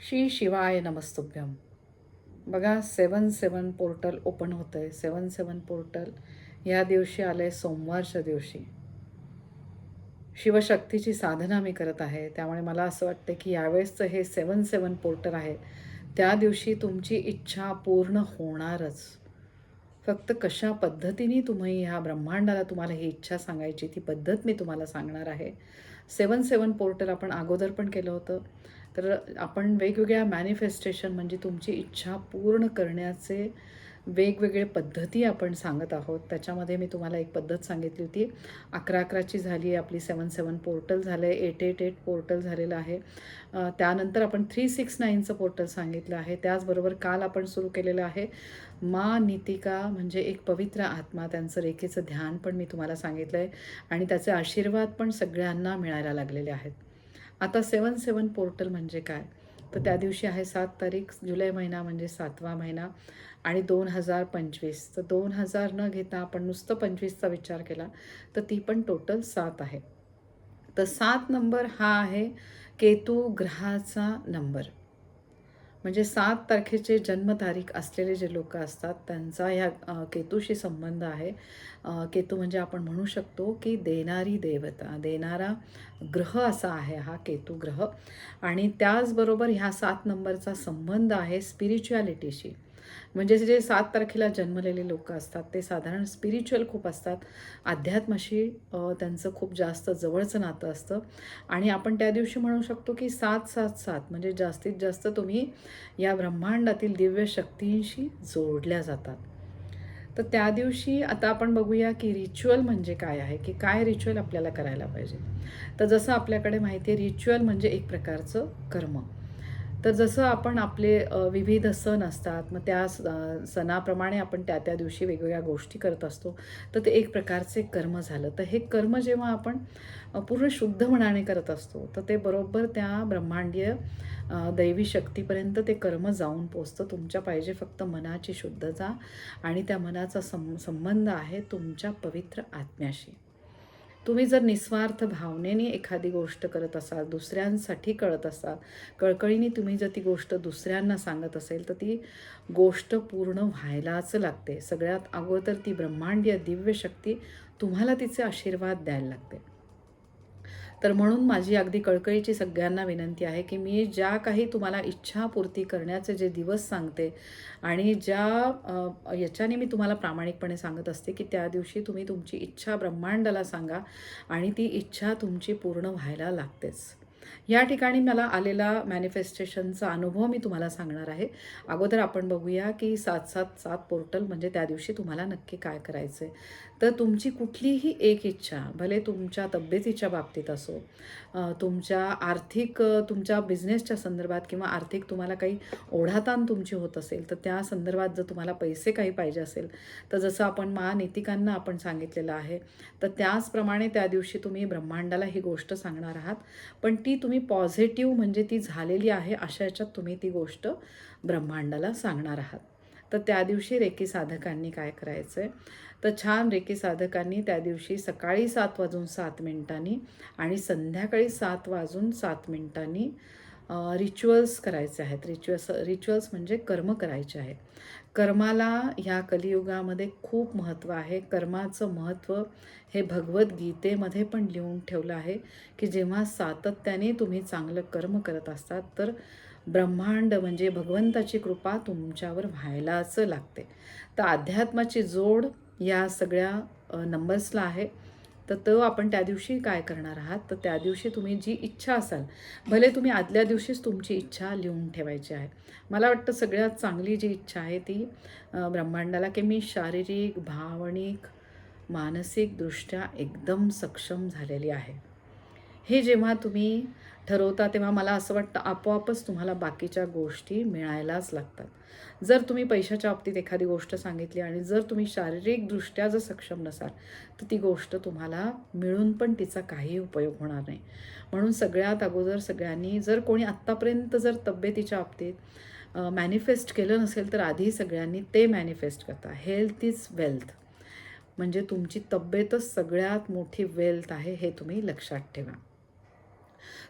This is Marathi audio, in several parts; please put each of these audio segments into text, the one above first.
श्री शिवाय नमस्तुभ्यम. बघा सेवन सेवन पोर्टल ओपन होतं आहे सेवन सेवन पोर्टल ह्या दिवशी आलं आहे सोमवारच्या दिवशी. शिवशक्तीची साधना मी करत आहे. त्यामुळे मला असं वाटतं की यावेळेसचं हे सेवन सेवन पोर्टल आहे. त्या दिवशी तुमची इच्छा पूर्ण होणारच. फक्त कशा पद्धतीने तुम्ही ह्या ब्रह्मांडाला तुम्हाला ही इच्छा सांगायची ती पद्धत मी तुम्हाला सांगणार आहे. सेवन सेवन पोर्टल आपण अगोदर पण केलं होतं. तर आपण वेगवेगळ्या मॅनिफेस्टेशन म्हणजे तुमची इच्छा पूर्ण करण्याचे वेगवेगळे पद्धती आपण सांगत आहोत. त्याच्यामध्ये मी तुम्हाला एक पद्धत सांगितली होती. अकरा अकराची झाली आहे आपली सेवन सेवन पोर्टल झालं आहे एट एट एट पोर्टल झालेलं आहे. त्यानंतर आपण थ्री सिक्स नाईनचं पोर्टल सांगितलं आहे. त्याचबरोबर काल आपण सुरू केलेलं आहे. मा नीतिका म्हणजे एक पवित्र आत्मा. त्यांचं रेखेचं ध्यान पण मी तुम्हाला सांगितलं आहे आणि त्याचे आशीर्वाद पण सगळ्यांना मिळायला लागलेले आहेत. आता सेवन सेवन पोर्टल म्हणजे काय? तर त्या दिवशी आहे सात तारीख जुलै महिना म्हणजे सातवा महिना आणि दोन हजार पंचवीस. तर दोन हजार न घेता आपण नुसतं पंचवीसचा विचार केला तर ती पण टोटल सात आहे. तर सात नंबर हा आहे केतू ग्रहाचा नंबर. म्हणजे सात तारखेचे जन्मतारीख असलेले जे लोक असतात त्यांचा ह्या केतूशी संबंध आहे. केतू म्हणजे आपण म्हणू शकतो की देणारी देवता देणारा ग्रह असा आहे हा केतू ग्रह. आणि त्याचबरोबर ह्या सात नंबरचा संबंध आहे स्पिरिच्युॲलिटीशी म्हणजे जे सात तारखेला जन्मलेले लोक असतात ते साधारण स्पिरिच्युअल खूप असतात. अध्यात्माशी त्यांचं खूप जास्त जवळचं नातं असतं. आणि आपण त्या दिवशी म्हणू शकतो की सात सात सात म्हणजे जास्तीत जास्त तुम्ही या ब्रह्मांडातील दिव्य शक्तींशी जोडल्या जातात. तर त्या दिवशी आता आपण बघूया की रिच्युअल म्हणजे काय आहे की काय रिच्युअल आपल्याला करायला पाहिजे. तर जसं आपल्याकडे माहिती आहे रिच्युअल म्हणजे एक प्रकारचं कर्म. तर जसं आपण आपले विविध सण असतात मग त्या स- सणाप्रमाणे आपण त्या त्या दिवशी वेगवेगळ्या गोष्टी करत असतो. तर ते एक प्रकारचे कर्म झालं. तर हे कर्म जेव्हा आपण पूर्ण शुद्ध मनाने करत असतो तर ते बरोबर त्या ब्रह्मांडीय दैवी शक्तीपर्यंत ते कर्म जाऊन पोचतं. तुमच्या पाहिजे फक्त मनाची शुद्धता आणि त्या मनाचा सं संबंध आहे तुमच्या पवित्र आत्म्याशी. तुम्ही जर निस्वार्थ भावनेने एखादी गोष्ट करत असाल दुसऱ्यांसाठी कळत असाल कळकळीने तुम्ही जर ती गोष्ट दुसऱ्यांना सांगत असेल तर ती गोष्ट पूर्ण व्हायलाच लागते. सगळ्यात अगोदर ती ब्रह्मांडीय दिव्य शक्ती तुम्हाला तिचे आशीर्वाद द्यायला लागते. तर म्हणून माझी अगदी कळकळीची सगळ्यांना विनंती आहे की मी ज्या काही तुम्हाला इच्छापूर्ती करण्याचे जे दिवस सांगते आणि ज्या याच्याने मी तुम्हाला प्रामाणिकपणे सांगत असते की त्या दिवशी तुम्ही तुमची इच्छा ब्रह्मांडाला सांगा आणि ती इच्छा तुमची पूर्ण व्हायला लागतेच. या ठिकाणी मला आलेला मॅनिफेस्टेशनचा अनुभव मी तुम्हाला सांगणार आहे. अगोदर आपण बघूया की सात सात सात पोर्टल म्हणजे त्या दिवशी तुम्हाला नक्की काय करायचं आहे तर तुमची कुठलीही एक इच्छा भले तुमच्या तब्येतीच्या बाबतीत असो तुमच्या आर्थिक तुमच्या बिझनेसच्या संदर्भात किंवा आर्थिक तुम्हाला काही ओढाताण तुमची होत असेल तर त्या संदर्भात जर तुम्हाला पैसे काही पाहिजे असेल तर जसं आपण महानीतिकांना आपण सांगितलेलं आहे तर त्याचप्रमाणे त्या दिवशी तुम्ही ब्रह्मांडाला ही गोष्ट सांगणार आहात. पण ती तुम्ही पॉझिटिव्ह म्हणजे ती झालेली आहे अशा याच्यात तुम्ही ती गोष्ट ब्रह्मांडाला सांगणार आहात. तर त्या दिवशी रेकी साधकांनी काय करायचं आहे तर छान रेकी साधकांनी त्या दिवशी सकाळी सात वाजून सात मिनिटांनी आणि संध्याकाळी सात वाजून सात मिनिटांनी रिच्युअल्स करायचे आहेत. रिच्युअल्स रिच्युअल्स म्हणजे कर्म करायचे आहेत. कर्माला ह्या कलियुगामध्ये खूप महत्त्व आहे. कर्माचं महत्त्व हे भगवद्गीतेमध्ये पण लिहून ठेवलं आहे की जेव्हा सातत्याने तुम्ही चांगलं कर्म करत असतात तर ब्रह्मांड म्हणजे भगवंताची कृपा तुमच्यावर व्हायलाच लागते. तर अध्यात्माची जोड या सगळ्या नंबर्सला आहे. तर तो आपण त्या दिवशी काय करणार आहात? तर त्या दिवशी तुम्ही जी इच्छा असाल भले तुम्ही आदल्या दिवशीच तुमची इच्छा लिहून ठेवायची आहे. मला वाटतं सगळ्यात चांगली जी इच्छा आहे ती ब्रह्मांडाला की मी शारीरिक भावनिक मानसिकदृष्ट्या एकदम सक्षम झालेली आहे. हे जेव्हा तुम्ही ठरवता तेव्हा मला असं वाटतं आपोआपच तुम्हाला बाकीच्या गोष्टी मिळायलाच लागतात. जर तुम्ही पैशाच्या बाबतीत एखादी गोष्ट सांगितली आणि जर तुम्ही शारीरिकदृष्ट्या जर सक्षम नसाल तर ती गोष्ट तुम्हाला मिळून पण तिचा काही उपयोग होणार नाही. म्हणून सगळ्यात अगोदर सगळ्यांनी जर कोणी आत्तापर्यंत जर तब्येतीच्या बाबतीत मॅनिफेस्ट केलं नसेल तर आधी सगळ्यांनी ते मॅनिफेस्ट करता. हेल्थ इज वेल्थ म्हणजे तुमची तब्येतच सगळ्यात मोठी वेल्थ आहे हे तुम्ही लक्षात ठेवा.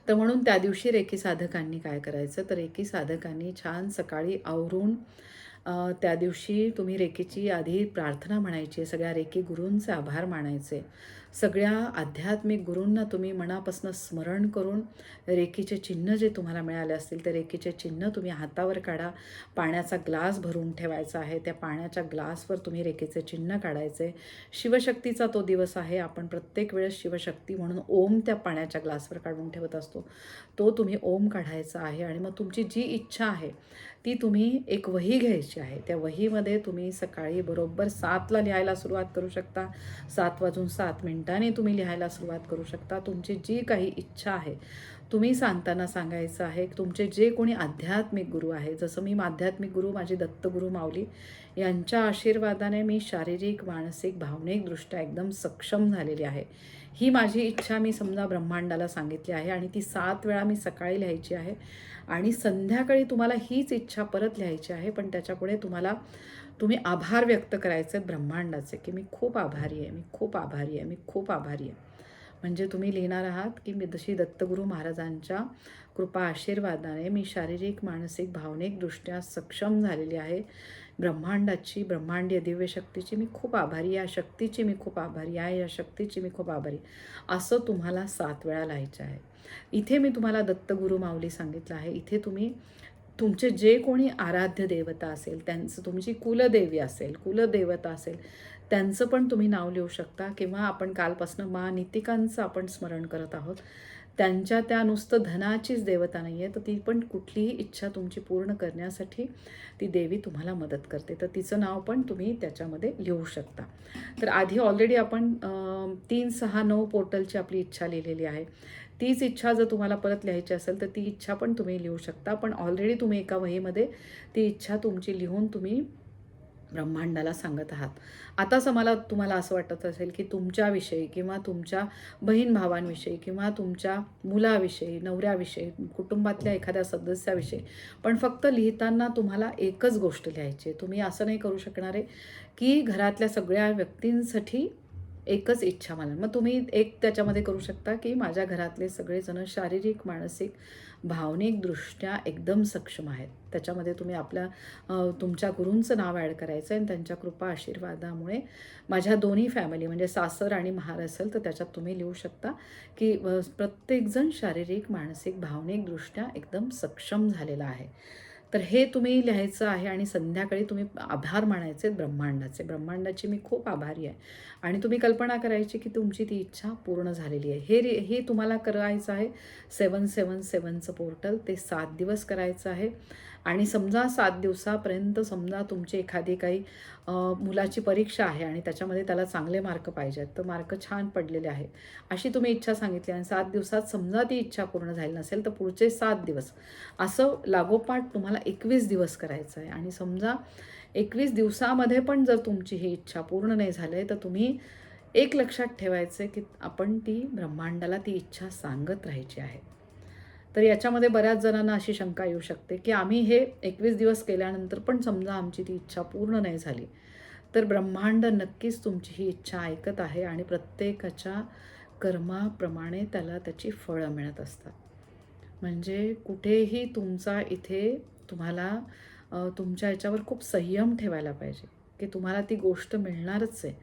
तर म्हणून त्या दिवशी रेखी साधकांनी काय करायचं? तर रेखी साधकांनी छान सकाळी आवरून त्या दिवशी तुम्ही रेखीची आधी प्रार्थना म्हणायची सगळ्या रेखी गुरूंचे आभार मानायचे. सगळ्या आध्यात्मिक गुरूंना तुम्ही मनापासून स्मरण करून रेखीचे चिन्ह जे तुम्हाला मिळाले असतील ते रेखीचे चिन्ह तुम्ही हातावर काढा. पाण्याचा ग्लास भरून ठेवायचा आहे. त्या पाण्याच्या ग्लासवर तुम्ही रेखीचे चिन्ह काढायचे. शिवशक्तीचा तो दिवस आहे. आपण प्रत्येक वेळेस शिवशक्ती म्हणून ओम त्या पाण्याच्या ग्लासवर काढून ठेवत असतो. तो तुम्ही ओम काढायचा आहे आणि मग तुमची जी इच्छा आहे ती तुम्ही एक वही घ्यायची आहे. त्या वहीमध्ये तुम्ही सकाळी बरोबर सातला लिहायला सुरुवात करू शकता. सात वाजून सात मिनिटांनी तुम्ही लिहायला सुरुवात करू शकता. तुमची जी काही इच्छा आहे तुम्ही सांगताना सांगायचं आहे तुमचे जे कोणी आध्यात्मिक गुरु आहे जसं मी आध्यात्मिक गुरु माझे दत्तगुरू माऊली यांच्या आशीर्वादाने मी शारीरिक मानसिक भावनिकदृष्ट्या एकदम सक्षम झालेली आहे. ही माझी इच्छा मी समजा ब्रह्मांडाला सांगितली आहे आणि ती सात वेळा मी सकाळी लिहायची आहे आणि संध्याकाळी तुम्हाला हीच इच्छा परत लिहायची आहे पण त्याच्यापुढे तुम्हाला तुम्ही आभार व्यक्त करायचे आहेत ब्रह्मांडाचे की मी खूप आभारी आहे मी खूप आभारी आहे मी खूप आभारी आहे. म्हणजे तुम्ही लिहिणार आहात की मी जशी दत्तगुरू महाराजांच्या कृपा आशीर्वादाने मी शारीरिक मानसिक भावनिकदृष्ट्या सक्षम झालेली आहे. ब्रह्मांडाची ब्रह्मांडीय दिव्य शक्तीची मी खूप आभारी या शक्तीची मी खूप आभारी आहे. या शक्तीची मी खूप आभारी असं तुम्हाला सात वेळा लिहायचं आहे. इथे मी तुम्हाला दत्तगुरू माऊली सांगितलं आहे. इथे तुम्ही तुमचे जे कोणी आराध्य देवता असेल त्यांचं तुमची कुलदेवी असेल कुलदेवता असेल त्यांचं पण तुम्ही नाव लिहू शकता. किंवा आपण कालपासनं मा नितिकांचं आपण स्मरण करत आहोत. त्यांच्या त्या नुसतं धनाचीच देवता नाही आहे तर ती पण कुठलीही इच्छा तुमची पूर्ण करण्यासाठी ती देवी तुम्हाला मदत करते. तर तिचं नाव पण तुम्ही त्याच्यामध्ये लिहू शकता. तर आधी ऑलरेडी आपण तीन सहा नऊ पोर्टलची आपली इच्छा लिहिलेली आहे. तीच इच्छा जर तुम्हाला परत लिहायची असेल तर ती इच्छा पण तुम्ही लिहू शकता. पण ऑलरेडी तुम्ही एका वहीमध्ये ती इच्छा तुमची लिहून तुम्ही ब्रह्मांडाला सांगत आहात. आताच मला तुम्हाला असं वाटत असेल की तुमच्याविषयी किंवा तुमच्या बहीण भावांविषयी किंवा तुमच्या मुलाविषयी नवऱ्याविषयी कुटुंबातल्या एखाद्या सदस्याविषयी पण फक्त लिहिताना तुम्हाला एकच गोष्ट लिहायची आहे. तुम्ही असं नाही करू शकणार आहे की घरातल्या सगळ्या व्यक्तींसाठी एकच इच्छा मला. मग तुम्ही एक त्याच्यामध्ये करू शकता की माझ्या घरातले सगळेजण शारीरिक मानसिक भावनिकदृष्ट्या एकदम सक्षम आहेत. त्याच्यामध्ये तुम्ही आपल्या तुमच्या गुरूंचं नाव ॲड करायचं आहे आणि त्यांच्या कृपा आशीर्वादामुळे माझ्या दोन्ही फॅमिली म्हणजे सासर आणि महार असेल तर त्याच्यात तुम्ही लिहू शकता की प्रत्येकजण शारीरिक मानसिक भावनिकदृष्ट्या एकदम सक्षम झालेला आहे. तर हे तुम्ही लिहायचं आहे आणि संध्याकाळी तुम्ही आभार मानायचे ब्रह्मांडाचे. ब्रह्मांडाची मी खूप आभारी आहे. आणि तुम्ही कल्पना करायची की तुमची ती इच्छा पूर्ण झालेली आहे. हे रे- हे तुम्हाला करायचं आहे. सेवन सेवन सेवनचं पोर्टल. ते सात दिवस करायचं आहे. आणि समजा सात दिवसापर्यंत समजा तुमची एखादी काही मुलाची परीक्षा आहे आणि त्याच्यामध्ये त्याला चांगले मार्क पाहिजेत तर मार्क छान पडलेले आहे अशी तुम्ही इच्छा सांगितली आणि सात दिवसात समजा ती इच्छा पूर्ण झाली नसेल तर पुढचे सात दिवस. असं लागोपाठ तुम्हाला एकवीस दिवस करायचं आहे. आणि समजा एकवीस दिवसामध्ये पण जर तुमची ही इच्छा पूर्ण नाही झाली तर तुम्ही एक लक्षात ठेवायचं आहे की आपण ती ब्रह्मांडाला ती इच्छा सांगत राहायची आहे. तर याच्यामध्ये बऱ्याच जणांना अशी शंका येऊ शकते की आम्ही हे एकवीस दिवस केल्यानंतर पण समजा आमची ती इच्छा पूर्ण नाही झाली तर ब्रह्मांड नक्कीच तुमची ही इच्छा ऐकत आहे आणि प्रत्येकाच्या कर्माप्रमाणे त्याला त्याची फळं मिळत असतात. म्हणजे कुठेही तुमचा इथे तुम्हाला तुमच्या याच्यावर खूप संयम ठेवायला पाहिजे की तुम्हाला ती गोष्ट मिळणारच आहे.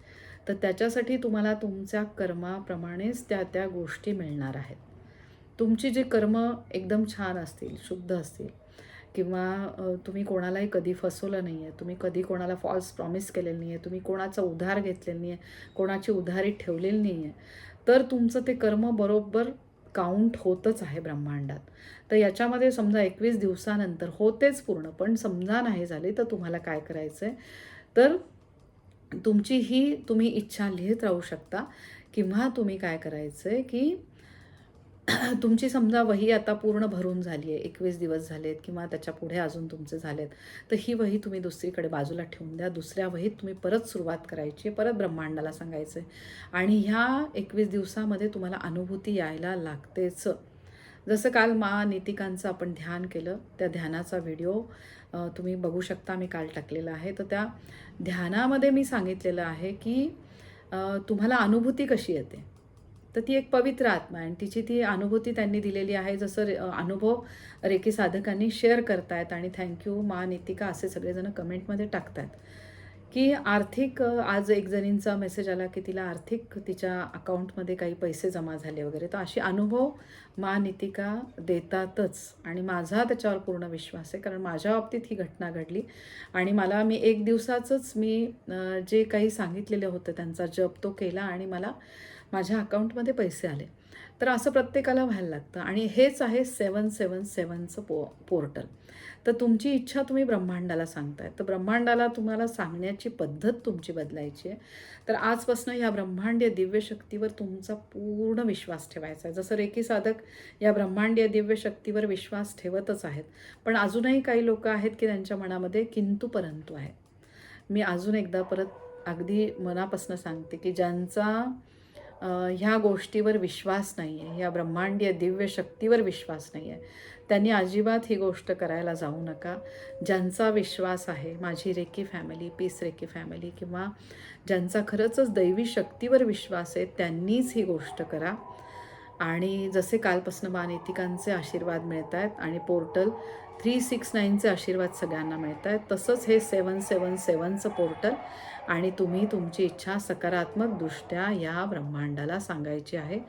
तर त्याच्यासाठी तुम्हाला तुमच्या कर्माप्रमाणेच त्या त्या गोष्टी मिळणार आहेत. तुमची जे कर्म एकदम छान असतील शुद्ध असतील किंवा तुम्ही कोणालाही कधी फसवलं नाही आहे तुम्ही कधी कोणाला फॉल्स प्रॉमिस केलेलं नाही आहे तुम्ही कोणाचा उधार घेतलेलं नाही आहे कोणाची उधारी ठेवलेली नाही आहे तर तुमचं ते कर्म बरोबर काउंट होतच आहे ब्रह्मांडात. तर याच्यामध्ये समजा एकवीस दिवसानंतर होतेच पूर्ण पण समजा नाही झाली तर तुम्हाला काय करायचं आहे तर तुमची ही तुम्ही इच्छा लिहित राहू शकता किंवा तुम्ही काय करायचं आहे की तुमची समजा वही आता पूर्ण भरून झाली आहे एकवीस दिवस झालेत किंवा त्याच्या पुढे अजून तुमचे झालेत तर ही वही तुम्ही दुसरीकडे बाजूला ठेवून द्या. दुसऱ्या वहीत तुम्ही परत सुरुवात करायची आहे परत ब्रह्मांडाला सांगायचं आहे. आणि ह्या एकवीस दिवसामध्ये तुम्हाला अनुभूती यायला लागतेच. जसं काल मा नितिकांचं आपण ध्यान केलं त्या ध्यानाचा व्हिडिओ तुम्ही बघू शकता मी काल टाकलेला आहे. तर त्या ध्यानामध्ये मी सांगितलेलं आहे की तुम्हाला अनुभूती कशी येते? तर ती एक पवित्र आत्मा आहे. आणि तिची ती अनुभूती त्यांनी दिलेली आहे. जसं रे- अनुभव रेखी साधकांनी शेअर करतायत आणि थँक्यू मा नितिका असे सगळेजण कमेंटमध्ये टाकतात की आर्थिक आज एक जणींचा मेसेज आला की तिला आर्थिक तिच्या अकाउंटमध्ये काही पैसे जमा झाले वगैरे. तर अशी अनुभव मा नितिका देतातच. आणि माझा त्याच्यावर पूर्ण विश्वास आहे. कारण माझ्या बाबतीत ही घटना घडली. आणि मला मी एक दिवसाचंच मी जे काही सांगितलेलं होतं त्यांचा जप तो केला. आणि मला माझ्या अकाउंटमध्ये पैसे आले. तर असं प्रत्येकाला व्हायला लागतं. आणि हेच आहे सेवन सेवन सेवनचं पो पोर्टल. तर तुमची इच्छा तुम्ही ब्रह्मांडाला सांगताय. तर ब्रह्मांडाला तुम्हाला सांगण्याची पद्धत तुमची बदलायची आहे. तर आजपासून या ब्रह्मांडीय दिव्य शक्तीवर तुमचा पूर्ण विश्वास ठेवायचा आहे. जसं रेकी साधक या ब्रह्मांडीय दिव्य शक्तीवर विश्वास ठेवतच आहेत. पण अजूनही काही लोक आहेत की त्यांच्या मनामध्ये किंतु परंतु आहे मी अजून एकदा परत अगदी मनापासून सांगते की ज्यांचा ह्या गोष्टीवर विश्वास नाही आहे ह्या ब्रह्मांडीय दिव्य शक्तीवर विश्वास नाही आहे त्यांनी अजिबात ही गोष्ट करायला जाऊ नका. ज्यांचा विश्वास आहे माझी reiki family peace reiki family किंवा ज्यांचा खरंचच दैवी शक्तीवर विश्वास आहे त्यांनीच ही गोष्ट करा. आणि जसे कालपासून मानितिकांचे आशीर्वाद मिळत आहेत आणि पोर्टल थ्री सिक्स नाईनचे आशीर्वाद सगळ्यांना मिळत आहेत. तसंच हे सेवन सेवन सेवनचं पोर्टल आणि तुम्ही तुमची इच्छा सकारात्मकदृष्ट्या या ब्रह्मांडाला सांगायची आहे.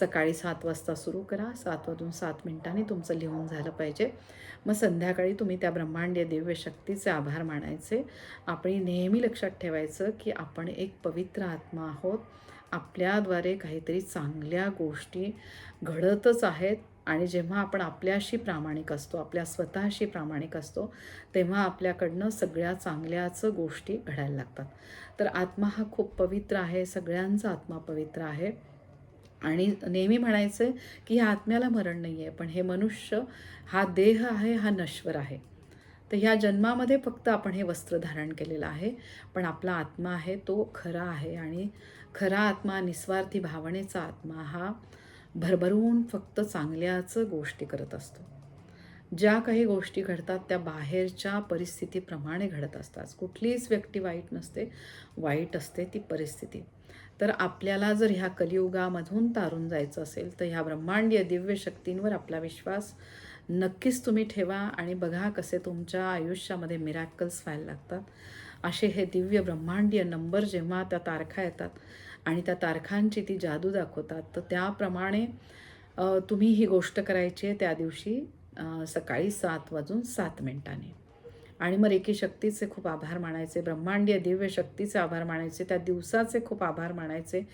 सकाळी सात वाजता सुरू करा. सात वाजून सात मिनिटांनी तुमचं लिहून झालं पाहिजे. मग संध्याकाळी तुम्ही त्या ब्रह्मांडीय दिव्य शक्तीचे आभार मानायचे. आपण नेहमी लक्षात ठेवायचं की आपण एक पवित्र आत्मा आहोत. आपल्याद्वारे काहीतरी चांगल्या गोष्टी घडतच आहेत. आणि जेव्हा आपण आपल्याशी प्रामाणिक असतो आपल्या स्वतःशी प्रामाणिक असतो तेव्हा आपल्याकडनं सगळ्या चांगल्याच गोष्टी घडायला लागतात. तर आत्मा हा खूप पवित्र आहे सगळ्यांचा आत्मा पवित्र आहे. आणि नेहमी म्हणायचं की ह्या आत्म्याला मरण नाही आहे पण हे मनुष्य हा देह आहे हा नश्वर आहे. तर ह्या जन्मामध्ये फक्त आपण हे वस्त्र धारण केलेलं आहे पण आपला आत्मा आहे तो खरा आहे. आणि खरा आत्मा निस्वार्थी भावनेचा आत्मा हा भरभरून फक्त चांगल्याच गोष्टी करत असतो. ज्या काही गोष्टी घडतात त्या बाहेरच्या परिस्थितीप्रमाणे घडत असतात. कुठलीच व्यक्ती वाईट नसते वाईट असते ती परिस्थिती. तर आपल्याला जर ह्या कलियुगामधून तारून जायचं असेल तर ह्या ब्रह्मांडीय दिव्य शक्तींवर आपला विश्वास नक्कीच तुम्ही ठेवा आणि बघा कसे तुमच्या आयुष्यामध्ये मिरॅकल्स व्हायला लागतात. असे हे दिव्य ब्रह्मांडीय नंबर जेव्हा त्या तारखा येतात आणि त्या तारखांची ती जादू दाखवतात. तर त्याप्रमाणे तुम्ही ही गोष्ट करायची आहे त्या दिवशी सकाळी सात वाजून सात मिनिटांनी. आणि मग रेकी शक्तीचे खूप आभार मानायचे ब्रह्मांडीय दिव्य शक्तीचे आभार मानायचे त्या दिवसाचे खूप आभार मानायचे.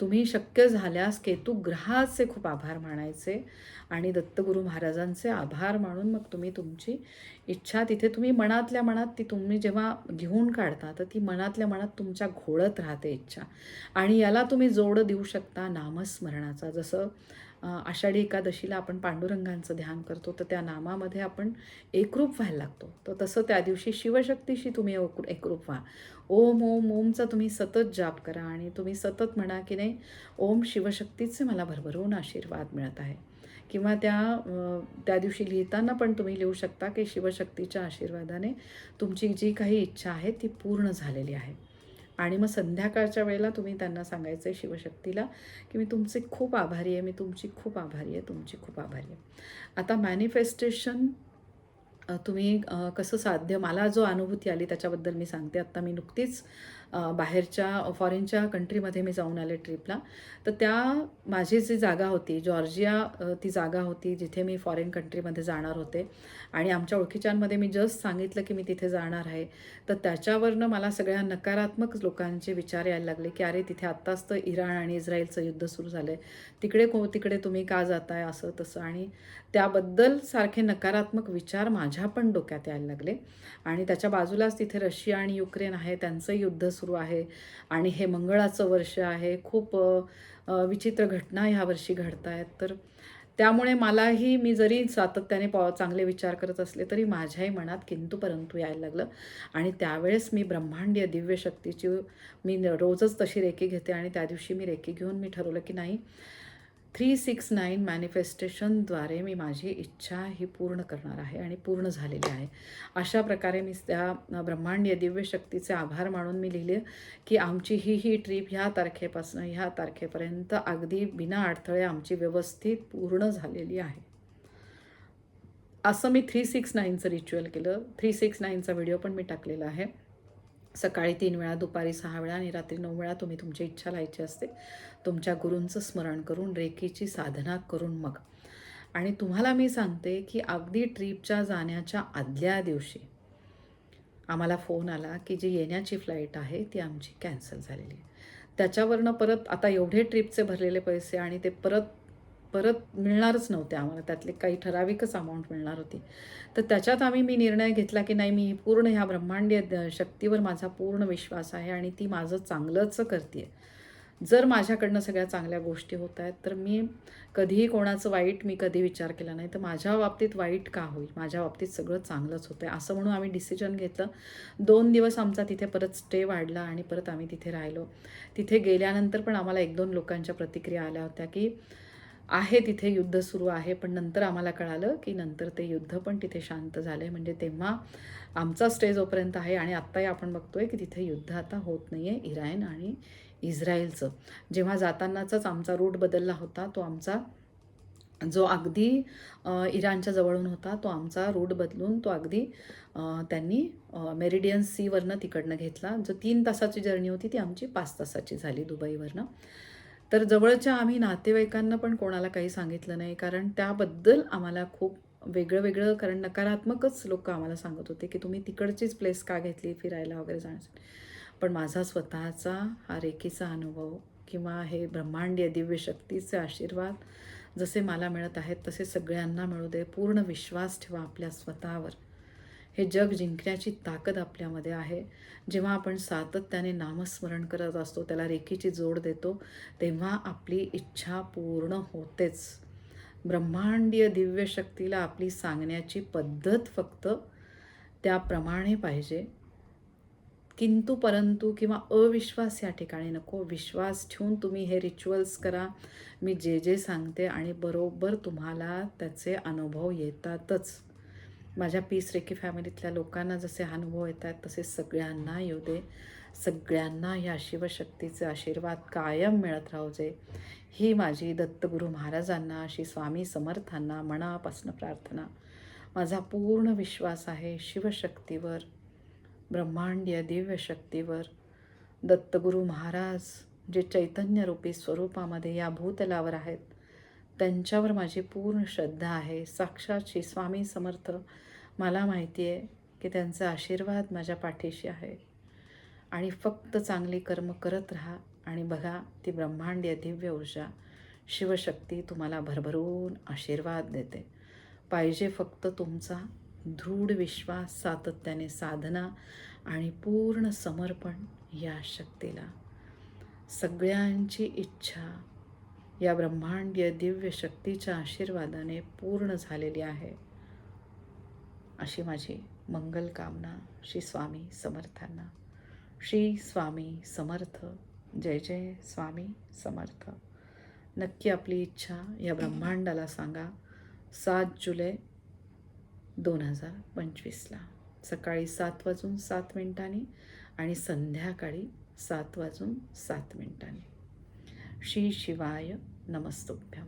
तुम्ही शक्य झाल्यास केतू ग्रहाचे खूप आभार मानायचे आणि दत्तगुरू महाराजांचे आभार मानून मग तुम्ही तुमची इच्छा तिथे तुम्ही मनातल्या मनात ती तुम्ही जेव्हा घेऊन काढता तर ती मनातल्या मनात तुमच्या घोळत राहते इच्छा. आणि याला तुम्ही जोड देऊ शकता नामस्मरणाचा. जसं आषाढी एकादशीला आपण पांडुरंगांचं ध्यान करतो तर त्या नामामध्ये आपण एकरूप व्हायला लागतो. तर तसं त्या दिवशी शिवशक्तीशी तुम्ही एकरूप व्हा. ओम ओम ओमचा तुम्ही सतत जाप करा आणि तुम्ही सतत म्हणा की नाही ओम शिवशक्तीचे मला भरभरून आशीर्वाद मिळत आहे. किंवा त्या त्या दिवशी लिहिताना पण तुम्ही लिहू शकता की शिवशक्तीच्या आशीर्वादाने तुमची जी काही इच्छा आहे ती पूर्ण झालेली आहे. आणि मग संध्याकाळच्या वेळेला तुम्ही त्यांना सांगायचं आहे शिवशक्तीला की मी तुमचे खूप आभारी आहे मी तुमची खूप आभारी आहे तुमची खूप आभारी आहे. आता मॅनिफेस्टेशन तुम्ही कसं साध्य मला जो अनुभूती आली त्याच्याबद्दल मी सांगते. आत्ता मी नुकतीच बाहेरच्या फॉरेनच्या कंट्रीमध्ये मी जाऊन आले ट्रिपला तर त्या माझी जी जागा होती जॉर्जिया ती जागा होती जिथे मी फॉरेन कंट्रीमध्ये जाणार होते. आणि आमच्या ओळखीच्यांमध्ये मी जस्ट सांगितलं की मी तिथे जाणार आहे. तर त्याच्यावरनं मला सगळ्या नकारात्मक लोकांचे विचार यायला लागले की अरे तिथे आत्ताच तर इराण आणि इस्रायलचं युद्ध सुरू झालं आहे तिकडे को तिकडे तुम्ही का जाताय? असं तसं. आणि त्याबद्दल सारखे नकारात्मक विचार माझ्या पण डोक्यात यायला लागले. आणि त्याच्या बाजूलाच तिथे रशिया आणि युक्रेन आहे त्यांचं युद्ध सुरू आहे. आणि हे मंगळाचं वर्ष आहे. खूप विचित्र घटना ह्या वर्षी घडत आहेत तर त्यामुळे मलाही मी जरी सातत्याने पॉ चांगले विचार करत असले तरी माझ्याही मनात किंतु परंतु यायला लागलं. आणि त्यावेळेस मी ब्रह्मांडीय दिव्य शक्तीची मी रोजच तशी रेकी घेते आणि त्या दिवशी मी रेकी घेऊन मी ठरवलं की नाही थ्री सिक्स नाईन मॅनिफेस्टेशनद्वारे मी माझी इच्छा ही पूर्ण करणार आहे आणि पूर्ण झालेली आहे. अशा प्रकारे मी त्या ब्रह्मांडीय दिव्य शक्तीचे आभार मानून मी लिहिले की आमची ही ही ट्रीप ह्या तारखेपासून ह्या तारखेपर्यंत अगदी बिना अडथळे आमची व्यवस्थित पूर्ण झालेली आहे. असं मी थ्री सिक्स नाईनचं रिच्युअल केलं. थ्री सिक्स नाईनचा व्हिडिओ पण मी टाकलेला आहे. सकाळी तीन वेळा दुपारी सहा वेळा आणि रात्री नऊ वेळा तुम्ही तुमची इच्छा लायची असते. तुमच्या गुरूंचं स्मरण करून रेखीची साधना करून मग. आणि तुम्हाला मी सांगते की अगदी ट्रीपच्या जाण्याच्या आदल्या दिवशी आम्हाला फोन आला की जी येण्याची फ्लाईट आहे ती आमची कॅन्सल झालेली आहे. त्याच्यावरनं परत आता एवढे ट्रिपचे भरलेले पैसे आणि ते परत परत मिळणारच नव्हते आम्हाला. त्यातले काही ठराविकच अमाऊंट मिळणार होती. तर त्याच्यात आम्ही मी निर्णय घेतला की नाही मी पूर्ण ह्या ब्रह्मांडीय शक्तीवर माझा पूर्ण विश्वास आहे आणि ती माझं चांगलंच करते जर माझ्याकडनं सगळ्या चांगल्या गोष्टी होत आहेत तर मी कधीही कोणाचं वाईट मी कधी विचार केला नाही. तर माझ्या बाबतीत वाईट का होईल? माझ्या बाबतीत सगळं चांगलंच होतं आहे असं म्हणून आम्ही डिसिजन घेतलं. दोन दिवस आमचा तिथे परत स्टे वाढला आणि परत आम्ही तिथे राहिलो. तिथे गेल्यानंतर पण आम्हाला एक दोन लोकांच्या प्रतिक्रिया आल्या होत्या की आहे तिथे युद्ध सुरू आहे पण नंतर आम्हाला कळालं की नंतर ते युद्ध पण तिथे शांत झालं. म्हणजे तेव्हा आमचा स्टे जोपर्यंत आहे आणि आत्ताही आपण बघतोय की तिथे युद्ध आता होत नाही आहे इराण आणि इस्रायलचं. जेव्हा जातानाचाच आमचा रूट बदलला होता तो आमचा जो अगदी इराणच्या जवळून होता तो आमचा रूट बदलून तो अगदी त्यांनी मेरिडियन सीवरनं तिकडनं घेतला. जो तीन तासाची जर्नी होती ती आमची पाच तासाची झाली दुबईवरनं. तर जवळच्या आम्ही नातेवाईकांना पण कोणाला काही सांगितलं नाही कारण त्याबद्दल आम्हाला खूप वेगळं वेगळं कारण नकारात्मकच लोक आम्हाला सांगत होते की तुम्ही तिकडचीच प्लेस का घेतली फिरायला वगैरे जाण्यासाठी. पण माझा स्वतःचा हा रेखीचा अनुभव किंवा हे ब्रह्मांडीय दिव्य शक्तीचे आशीर्वाद जसे मला मिळत आहेत तसे सगळ्यांना मिळू दे. पूर्ण विश्वास ठेवा आपल्या स्वतःवर. हे जग जिंकण्याची ताकद आपल्यामध्ये आहे. जेव्हा आपण सातत्याने नामस्मरण करत असतो त्याला रेखीची जोड देतो तेव्हा आपली इच्छा पूर्ण होतेच. ब्रह्मांडीय दिव्य शक्तीला आपली सांगण्याची पद्धत फक्त त्याप्रमाणे पाहिजे. किंतु परंतु किंवा अविश्वास या ठिकाणी नको. विश्वास ठेवून तुम्ही हे रिच्युअल्स करा. मी जे जे सांगते आणि बरोबर तुम्हाला त्याचे अनुभव येतातच. माझ्या पीस रेकी फॅमिलीतल्या लोकांना जसे अनुभव येत आहेत तसे सगळ्यांना येऊ दे. सगळ्यांना या शिवशक्तीचे आशीर्वाद कायम मिळत राहू दे. ही माझी दत्तगुरू महाराजांना श्री स्वामी समर्थांना मनापासून प्रार्थना. माझा पूर्ण विश्वास आहे शिवशक्तीवर. ब्रह्मांडीय दिव्य शक्तीवर दत्तगुरू महाराज जे चैतन्यरूपी स्वरूपामध्ये या भूतलावर आहेत त्यांच्यावर माझी पूर्ण श्रद्धा आहे. साक्षात श्री स्वामी समर्थ मला माहिती आहे की त्यांचा आशीर्वाद माझ्या पाठीशी आहे. आणि फक्त चांगली कर्म करत राहा आणि बघा ती ब्रह्मांडीय दिव्य ऊर्जा शिवशक्ती तुम्हाला भरभरून आशीर्वाद देते. पाहिजे फक्त तुमचा दृढ विश्वास सातत्याने साधना आणि पूर्ण समर्पण या शक्तीला. सगळ्यांची इच्छा या ब्रह्मांडीय दिव्य शक्तीच्या आशीर्वादाने पूर्ण झालेली आहे. अशी माझी मंगल कामना श्री स्वामी समर्थांना. श्री स्वामी समर्थ. जय जय स्वामी समर्थ. नक्की आपली इच्छा या ब्रह्मांडाला सांगा. सात जुलै दोन हजार पंचवीसला. सकाळी सात वाजून सात मिनिटांनी आणि संध्याकाळी सात वाजून सात मिनिटांनी. श्री शिवाय नमस्तुभ्यम.